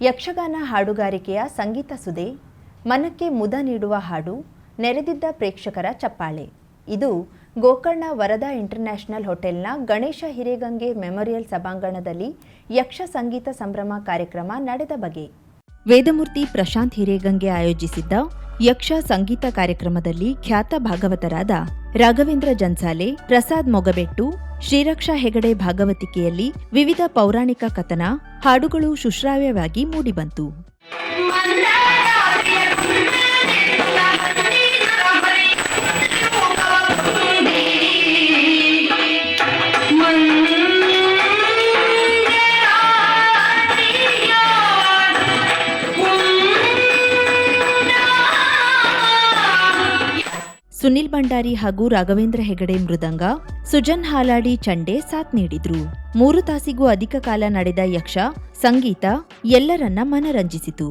ಯಕ್ಷಗಾನ ಹಾಡುಗಾರಿಕೆಯ ಸಂಗೀತ ಸುದೆ, ಮನಕ್ಕೆ ಮುದ ನೀಡುವ ಹಾಡು, ನೆರೆದಿದ್ದ ಪ್ರೇಕ್ಷಕರ ಚಪ್ಪಾಳೆ. ಇದು ಗೋಕರ್ಣ ವರದಾ ಇಂಟರ್ನ್ಯಾಷನಲ್ ಹೋಟೆಲ್ನ ಗಣೇಶ ಹಿರೇಗಂಗೆ ಮೆಮೊರಿಯಲ್ ಸಭಾಂಗಣದಲ್ಲಿ ಯಕ್ಷ ಸಂಗೀತ ಸಂಭ್ರಮ ಕಾರ್ಯಕ್ರಮ ನಡೆದ ಬಗೆ. ವೇದಮೂರ್ತಿ ಪ್ರಶಾಂತ್ ಹಿರೇಗಂಗೆ ಆಯೋಜಿಸಿದ್ದ ಯಕ್ಷ ಸಂಗೀತ ಕಾರ್ಯಕ್ರಮದಲ್ಲಿ ಖ್ಯಾತ ಭಾಗವತರಾದ ರಾಘವೇಂದ್ರ ಜನ್ಸಾಲೆ, ಪ್ರಸಾದ್ ಮೊಗಬೆಟ್ಟು ಶ್ರೀರಕ್ಷಾ ಹೆಗಡೆ ಭಾಗವತಿಕೆಯಲ್ಲಿ ವಿವಿಧ ಪೌರಾಣಿಕ ಕಥನ ಹಾಡುಗಳು ಶುಶ್ರಾವ್ಯವಾಗಿ ಮೂಡಿಬಂತು. ಸುನಿಲ್ ಭಂಡಾರಿ ಹಾಗೂ ರಾಘವೇಂದ್ರ ಹೆಗಡೆ ಮೃದಂಗ, ಸುಜನ್ ಹಾಲಾಡಿ ಚಂಡೆ ಸಾಥ್ ನೀಡಿದ್ರು. ಮೂರು ತಾಸಿಗೂ ಅಧಿಕ ಕಾಲ ನಡೆದ ಯಕ್ಷ, ಸಂಗೀತ, ಎಲ್ಲರನ್ನ ಮನರಂಜಿಸಿತು.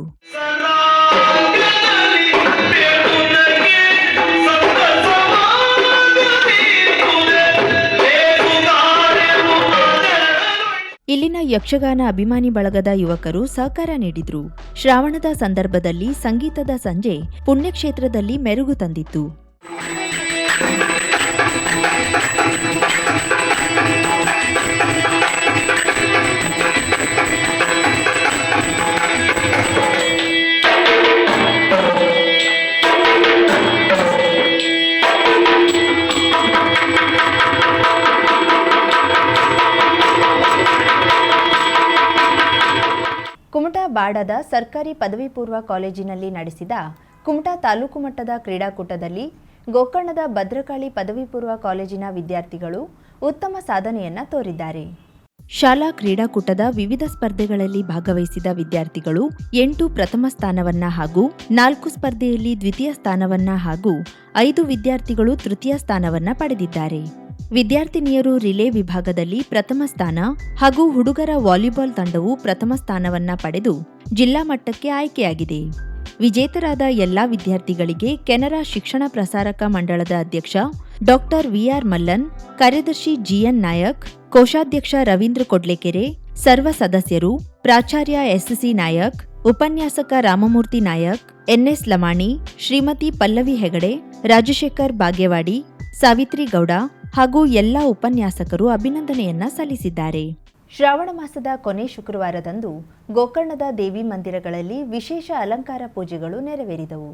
ಇಲ್ಲಿನ ಯಕ್ಷಗಾನ ಅಭಿಮಾನಿ ಬಳಗದ ಯುವಕರು ಸಹಕಾರ ನೀಡಿದ್ರು. ಶ್ರಾವಣದ ಸಂದರ್ಭದಲ್ಲಿ ಸಂಗೀತದ ಸಂಜೆ ಪುಣ್ಯಕ್ಷೇತ್ರದಲ್ಲಿ ಮೆರುಗು ತಂದಿತ್ತು. ಕುಮಟಾ ಬಾಡದ ಸರ್ಕಾರಿ ಪದವಿ ಪೂರ್ವ ಕಾಲೇಜಿನಲ್ಲಿ ನಡೆಸಿದ ಕುಮಟಾ ತಾಲೂಕು ಮಟ್ಟದ ಕ್ರೀಡಾಕೂಟದಲ್ಲಿ ಗೋಕರ್ಣದ ಭದ್ರಕಾಳಿ ಪದವಿ ಪೂರ್ವ ಕಾಲೇಜಿನ ವಿದ್ಯಾರ್ಥಿಗಳು ಉತ್ತಮ ಸಾಧನೆಯನ್ನ ತೋರಿದ್ದಾರೆ. ಶಾಲಾ ಕ್ರೀಡಾಕೂಟದ ವಿವಿಧ ಸ್ಪರ್ಧೆಗಳಲ್ಲಿ ಭಾಗವಹಿಸಿದ ವಿದ್ಯಾರ್ಥಿಗಳು ಎಂಟು ಪ್ರಥಮ ಸ್ಥಾನವನ್ನ ಹಾಗೂ ನಾಲ್ಕು ಸ್ಪರ್ಧೆಯಲ್ಲಿ ದ್ವಿತೀಯ ಸ್ಥಾನವನ್ನ ಹಾಗೂ ಐದು ವಿದ್ಯಾರ್ಥಿಗಳು ತೃತೀಯ ಸ್ಥಾನವನ್ನ ಪಡೆದಿದ್ದಾರೆ. ವಿದ್ಯಾರ್ಥಿನಿಯರು ರಿಲೇ ವಿಭಾಗದಲ್ಲಿ ಪ್ರಥಮ ಸ್ಥಾನ ಹಾಗೂ ಹುಡುಗರ ವಾಲಿಬಾಲ್ ತಂಡವು ಪ್ರಥಮ ಸ್ಥಾನವನ್ನ ಪಡೆದು ಜಿಲ್ಲಾ ಮಟ್ಟಕ್ಕೆ ಆಯ್ಕೆಯಾಗಿದೆ. ವಿಜೇತರಾದ ಎಲ್ಲಾ ವಿದ್ಯಾರ್ಥಿಗಳಿಗೆ ಕೆನರಾ ಶಿಕ್ಷಣ ಪ್ರಸಾರಕ ಮಂಡಳದ ಅಧ್ಯಕ್ಷ ಡಾಕ್ಟರ್ ವಿಆರ್ ಮಲ್ಲನ್, ಕಾರ್ಯದರ್ಶಿ ಜಿಎನ್ ನಾಯಕ್, ಕೋಶಾಧ್ಯಕ್ಷ ರವೀಂದ್ರ ಕೊಡ್ಲೆಕೆರೆ, ಸರ್ವ ಸದಸ್ಯರು, ಪ್ರಾಚಾರ್ಯ ಎಸ್ಸಿ ನಾಯಕ್, ಉಪನ್ಯಾಸಕ ರಾಮಮೂರ್ತಿ ನಾಯಕ್, ಎನ್ಎಸ್ ಲಮಾಣಿ, ಶ್ರೀಮತಿ ಪಲ್ಲವಿ ಹೆಗಡೆ, ರಾಜಶೇಖರ್ ಬಾಗೇವಾಡಿ ಸಾವಿತ್ರಿ ಗೌಡ ಹಾಗೂ ಎಲ್ಲಾ ಉಪನ್ಯಾಸಕರು ಅಭಿನಂದನೆಯನ್ನ ಸಲ್ಲಿಸಿದ್ದಾರೆ. ಶ್ರಾವಣ ಮಾಸದ ಕೊನೆ ಶುಕ್ರವಾರದಂದು ಗೋಕರ್ಣದ ದೇವಿ ಮಂದಿರಗಳಲ್ಲಿ ವಿಶೇಷ ಅಲಂಕಾರ ಪೂಜೆಗಳು ನೆರವೇರಿದವು.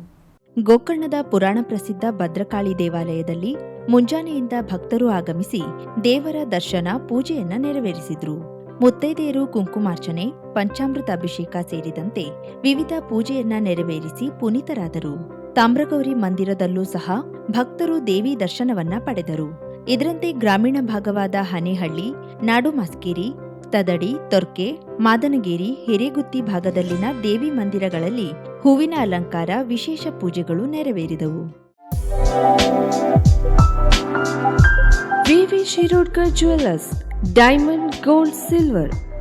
ಗೋಕರ್ಣದ ಪುರಾಣ ಪ್ರಸಿದ್ಧ ಭದ್ರಕಾಳಿ ದೇವಾಲಯದಲ್ಲಿ ಮುಂಜಾನೆಯಿಂದ ಭಕ್ತರು ಆಗಮಿಸಿ ದೇವರ ದರ್ಶನ, ಪೂಜೆಯನ್ನ ನೆರವೇರಿಸಿದ್ರು. ಮುತ್ತೈದೆಯರು ಕುಂಕುಮಾರ್ಚನೆ, ಪಂಚಾಮೃತ ಅಭಿಷೇಕ ಸೇರಿದಂತೆ ವಿವಿಧ ಪೂಜೆಯನ್ನ ನೆರವೇರಿಸಿ ಪುನೀತರಾದರು. ತಾಮ್ರಗೌರಿ ಮಂದಿರದಲ್ಲೂ ಸಹ ಭಕ್ತರು ದೇವಿ ದರ್ಶನವನ್ನ ಪಡೆದರು. ಇದರಂತೆ ಗ್ರಾಮೀಣ ಭಾಗವಾದ ಹನೇಹಳ್ಳಿ, ನಾಡು ಮಸ್ಕೇರಿ ತದಡಿ, ತೊರ್ಕೆ, ಮಾದನಗೇರಿ, ಹಿರೇಗುತ್ತಿ ಭಾಗದಲ್ಲಿನ ದೇವಿ ಮಂದಿರಗಳಲ್ಲಿ ಹೂವಿನ ಅಲಂಕಾರ ವಿಶೇಷ ಪೂಜೆಗಳು ನೆರವೇರಿದವು. V Shirodkar jewellers diamond gold silver